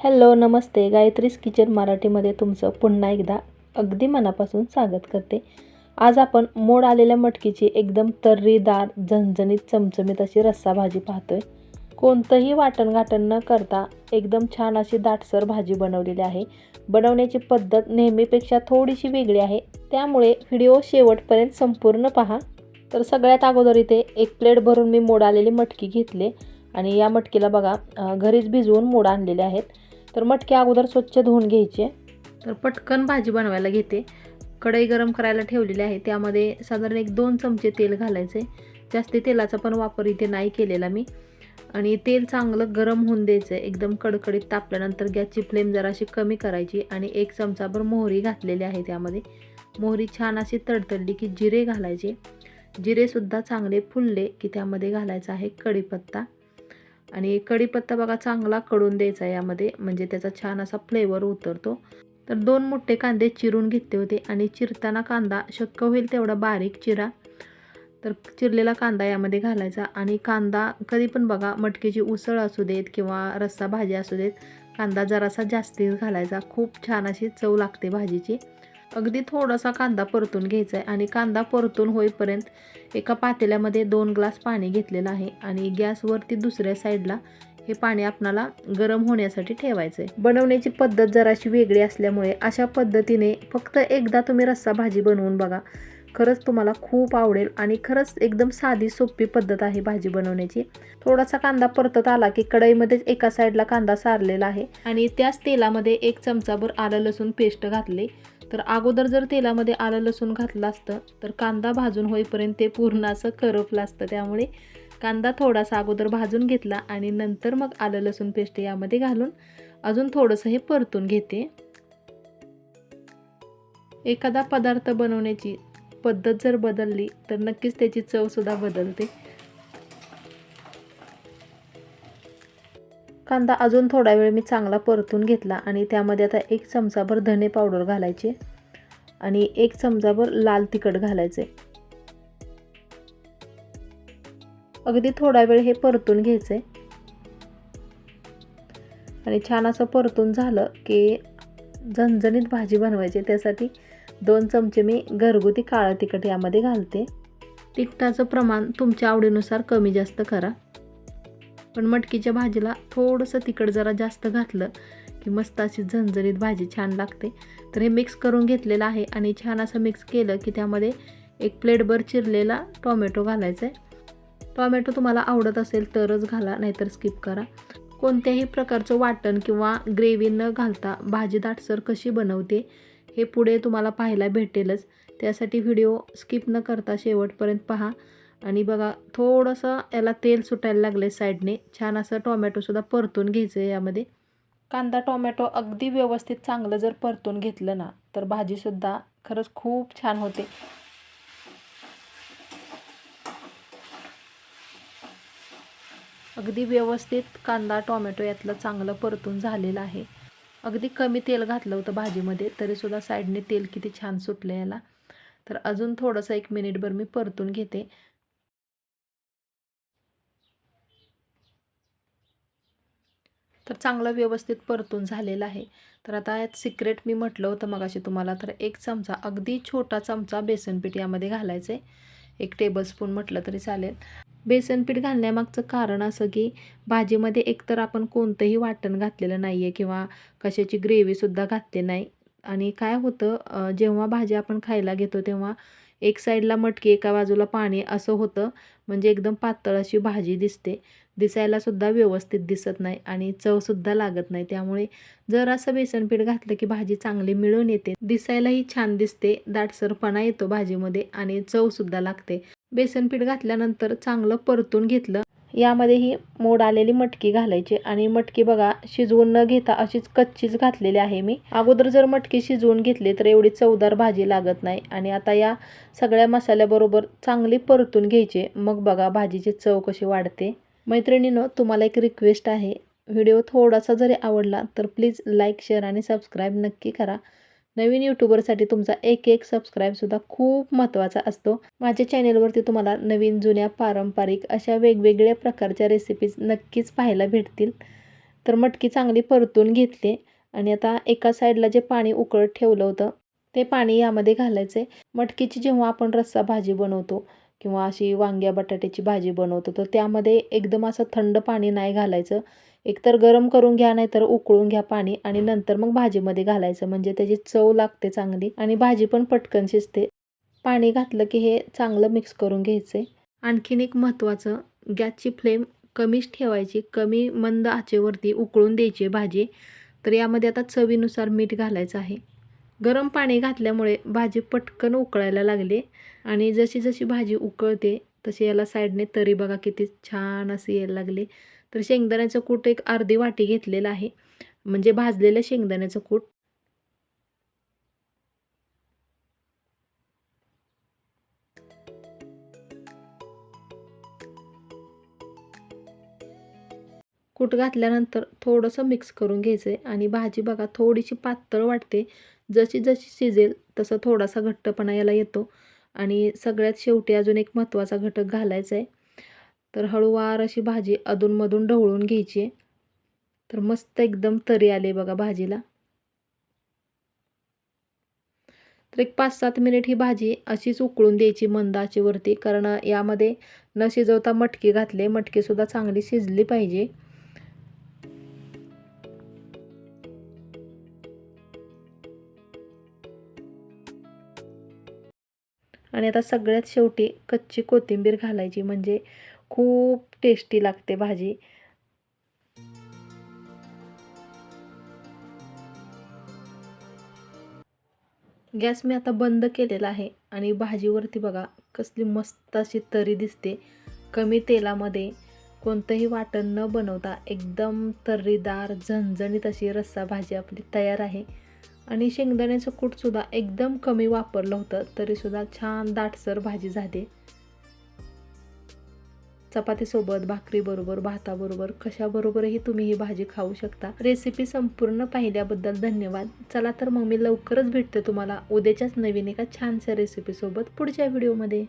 Hello नमस्ते. गायत्रीज kitchen मराठीमध्ये तुमचं पुन्हा एकदा अगदी मनापासून स्वागत करते. आज आपण मोड आलेल्या मटकीची एकदम तर्रीदार झणझणीत चमचमीत अशी रस्सा भाजी पाहतोय. कोणतंही वाटणघाटण न करता एकदम छान अशी दाटसर भाजी बनवलेली आहे. बनवण्याची पद्धत नेहमीपेक्षा थोडीशी वेगळी आहे. त्यामुळे व्हिडिओ शेवटपर्यंत संपूर्ण पहा. तर सगळ्यात अगोदर इथे एक प्लेट भरून मी मोड आलेली मटकी घेतली आणि या मटकीला बघा घरीच भिजवून मोड आणलेले आहेत. तर मटकी अगोदर स्वच्छ धुवून घ्यायचे. तर पटकन भाजी बनवायला घेते. कढई गरम करायला ठेवलेली आहे. त्यामध्ये साधारण एक दोन चमचे तेल घालायचे. जास्त तेलाचा पण वापर इथे नाही केलेला मी. आणि तेल चांगलं गरम होऊन द्यायचं. एकदम कडकडीत तापल्यानंतर गॅसची फ्लेम जराशी कमी करायची आणि एक चमचाभर मोहरी घातलेली आहे त्यामध्ये. मोहरी छान अशी तडतडली की जिरे घालायचे. जिरेसुद्धा चांगले फुलले की त्यामध्ये घालायचा आहे कढीपत्ता. आणि कढीपत्ता बघा चांगला कडून द्यायचा यामध्ये. म्हणजे त्याचा छान असा फ्लेवर उतरतो. तर दोन मोठे कांदे चिरून घेतले होते आणि चिरताना कांदा शक्य होईल तेवढा बारीक चिरा. तर चिरलेला कांदा यामध्ये घालायचा आणि कांदा कधी पण बघा मटकीची उसळ असू देत किंवा रस्सा भाजी असू देत कांदा जरासा जास्तीच घालायचा. खूप छान अशी चव लागते भाजीची. अगदी थोडासा कांदा परतून घ्यायचा आहे आणि कांदा परतून होईपर्यंत एका पातेल्यामध्ये दोन ग्लास पाणी घेतलेलं आहे आणि गॅसवरती दुसऱ्या साईडला हे पाणी आपणाला गरम होण्यासाठी ठेवायचं आहे बनवण्याची पद्धत जराशी वेगळी असल्यामुळे अशा पद्धतीने फक्त एकदा तुम्ही रस्सा भाजी बनवून बघा. खरंच तुम्हाला खूप आवडेल आणि खरंच एकदम साधी सोपी पद्धत आहे भाजी बनवण्याची. थोडासा कांदा परतत आला की कढईमध्येच एका साईडला कांदा सारलेला आहे आणि त्याच तेलामध्ये एक चमचाभर आलं लसूण पेस्ट घातले. तर अगोदर जर तेलामध्ये आलं लसूण घातलं असतं तर कांदा भाजून होईपर्यंत ते पूर्ण असं करपलं असतं. त्यामुळे कांदा थोडासा अगोदर भाजून घेतला आणि नंतर मग आलं लसूण पेस्ट यामध्ये घालून अजून थोडंसं हे परतून घेते. एखादा पदार्थ बनवण्याची पद्धत जर बदलली तर नक्कीच त्याची चवसुद्धा बदलते. कांदा अजून थोडा वेळ मी चांगला परतून घेतला आणि त्यामध्ये आता एक चमचाभर धने पावडर घालायचे आणि एक चमचाभर लाल तिखट घालायचे. अगदी थोडा वेळ हे परतून घ्यायचे. आणि छान असं परतून झालं की झणझणीत भाजी बनवायची. त्यासाठी दोन चमचे मी घरगुती काळं तिखट यामध्ये घालते. तिखटाचं प्रमाण तुमच्या आवडीनुसार कमी जास्त करा. पण मटकीच्या भाजीला थोडंसं तिखट जरा जास्त घातलं की मस्त अशी झणझणीत भाजी छान लागते. तर हे मिक्स करून घेतलेलं आहे आणि छान असं मिक्स केलं की त्यामध्ये एक प्लेटभर चिरलेला टॉमॅटो घालायचा आहे टॉमॅटो तुम्हाला आवडत असेल तरच घाला नाहीतर स्किप करा. कोणत्याही प्रकारचं वाटण किंवा ग्रेव्ही न घालता भाजी दाटसर कशी बनवते हे पुढे तुम्हाला पाहायला भेटेलच. त्यासाठी व्हिडिओ स्किप न करता शेवटपर्यंत पहा. आणि बघा थोडंसं याला तेल सुटायला लागले साईडने. छान असं टोमॅटोसुद्धा परतून घ्यायचं आहे यामध्ये. कांदा टोमॅटो अगदी व्यवस्थित चांगलं जर परतून घेतलं ना तर भाजीसुद्धा खरंच खूप छान होते. अगदी व्यवस्थित कांदा टोमॅटो यातलं चांगलं परतून झालेलं आहे. अगदी कमी तेल घातलं होतं भाजीमध्ये तरीसुद्धा साईडने तेल किती छान सुटलं याला. तर अजून थोडंसं एक मिनिटभर मी परतून घेते. तर चांगलं व्यवस्थित परतून झालेलं आहे. तर आता यात सिक्रेट मी म्हटलं होतं मगाशी तुम्हाला तर एक चमचा अगदी छोटा चमचा बेसनपीठ यामध्ये घालायचं आहे एक टेबलस्पून म्हटलं तरी चालेल. बेसनपीठ घालण्यामागचं कारण असं की भाजीमध्ये एकतर आपण कोणतंही वाटण घातलेलं नाही आहे किंवा कशाची ग्रेव्हीसुद्धा घातली नाही. आणि काय होतं जेव्हा भाजी आपण खायला घेतो तेव्हा एक साईडला मटकी एका बाजूला पाणी असं होतं. म्हणजे एकदम पातळ अशी भाजी दिसते. दिसायलासुद्धा व्यवस्थित दिसत नाही आणि चवसुद्धा लागत नाही. त्यामुळे जर असं बेसनपीठ घातलं की भाजी चांगली मिळून येते. दिसायलाही छान दिसते. दाटसरपणा येतो भाजीमध्ये आणि चवसुद्धा लागते. बेसनपीठ घातल्यानंतर चांगलं परतून घेतलं यामध्ये ही मोड आलेली मटकी घालायची. आणि मटकी बघा शिजवून न घेता अशीच कच्चीच घातलेली आहे मी. अगोदर जर मटकी शिजवून घेतली तर एवढी चवदार भाजी लागत नाही. आणि आता या सगळ्या मसाल्याबरोबर चांगली परतून घ्यायची. मग बघा भाजीची चव कशी वाढते. मैत्रिणीनं तुम्हाला एक रिक्वेस्ट आहे. व्हिडिओ थोडासा जरी आवडला तर प्लीज लाईक शेअर आणि सबस्क्राईब नक्की करा. नवीन यूट्यूबरसाठी तुमचा एक एक सबस्क्राईबसुद्धा खूप महत्त्वाचा असतो. माझ्या चॅनेलवरती तुम्हाला नवीन जुन्या पारंपरिक अशा वेगवेगळ्या प्रकारच्या रेसिपीज नक्कीच पाहायला भेटतील. तर मटकी चांगली परतून घेतली आणि आता एका साईडला जे पाणी उकळत ठेवलं होतं ते पाणी यामध्ये घालायचं आहे मटकीची जेव्हा आपण रस्सा भाजी बनवतो किंवा अशी वांग्या बटाट्याची भाजी बनवतो तर त्यामध्ये एकदम असं थंड पाणी नाही घालायचं. एकतर गरम करून घ्या नाहीतर उकळून घ्या पाणी आणि नंतर मग भाजीमध्ये घालायचं. म्हणजे त्याची चव लागते चांगली आणि भाजी पण पटकन शिजते. पाणी घातलं की हे चांगलं मिक्स करून घ्यायचं. आहे आणखीन एक महत्त्वाचं गॅसची फ्लेम कमीच ठेवायची. कमी मंद आचेवरती उकळून द्यायची भाजी. तर यामध्ये आता चवीनुसार मीठ घालायचं आहे. गरम पाणी घातल्यामुळे भाजी पटकन उकळायला लागली आणि जशी जशी भाजी उकळते तशी याला साईडने तरी बघा किती छान असे यायला लागले. तर शेंगदाण्याचं कूट एक अर्धी वाटी घेतलेलं आहे. म्हणजे भाजलेलं शेंगदाण्याचं कूट. कूट घातल्यानंतर थोडंसं मिक्स करून घ्यायचं आहे आणि भाजी बघा थोडीशी पातळ वाटते. जशी जशी शिजेल तसं थोडासा घट्टपणा याला येतो. आणि सगळ्यात शेवटी अजून एक महत्त्वाचा घटक घालायचा आहे तर हळूवार अशी भाजी अधूनमधून ढवळून घ्यायची. आहे तर मस्त एकदम तरी आले बघा भाजीला. तर एक पाच सात मिनिट ही भाजी अशीच उकळून द्यायची मंद आचेवरती. कारण यामध्ये न शिजवता मटकी घातले मटकीसुद्धा चांगली शिजली पाहिजे. आणि आता सगळ्यात शेवटी कच्ची कोथिंबीर घालायची. म्हणजे खूप टेस्टी लागते भाजी. गॅस मी आता बंद केलेला आहे आणि भाजीवरती बघा कसली मस्त अशी तरी दिसते. कमी तेलामध्ये कोणतंही वाटण न बनवता एकदम तर्रीदार झणझणीत अशी रस्सा भाजी आपली तयार आहे. आणि शेंगदाण्याचं कूटसुद्धा एकदम कमी वापरलं होतं तरीसुद्धा छान दाटसर भाजी झाली. चपातीसोबत भाकरीबरोबर भाताबरोबर कशाबरोबरही तुम्ही ही भाजी खाऊ शकता. रेसिपी संपूर्ण पाहिल्याबद्दल धन्यवाद. चला तर मग मी लवकरच भेटते तुम्हाला उद्याच्याच नवीन एका छानशा रेसिपीसोबत पुढच्या व्हिडिओमध्ये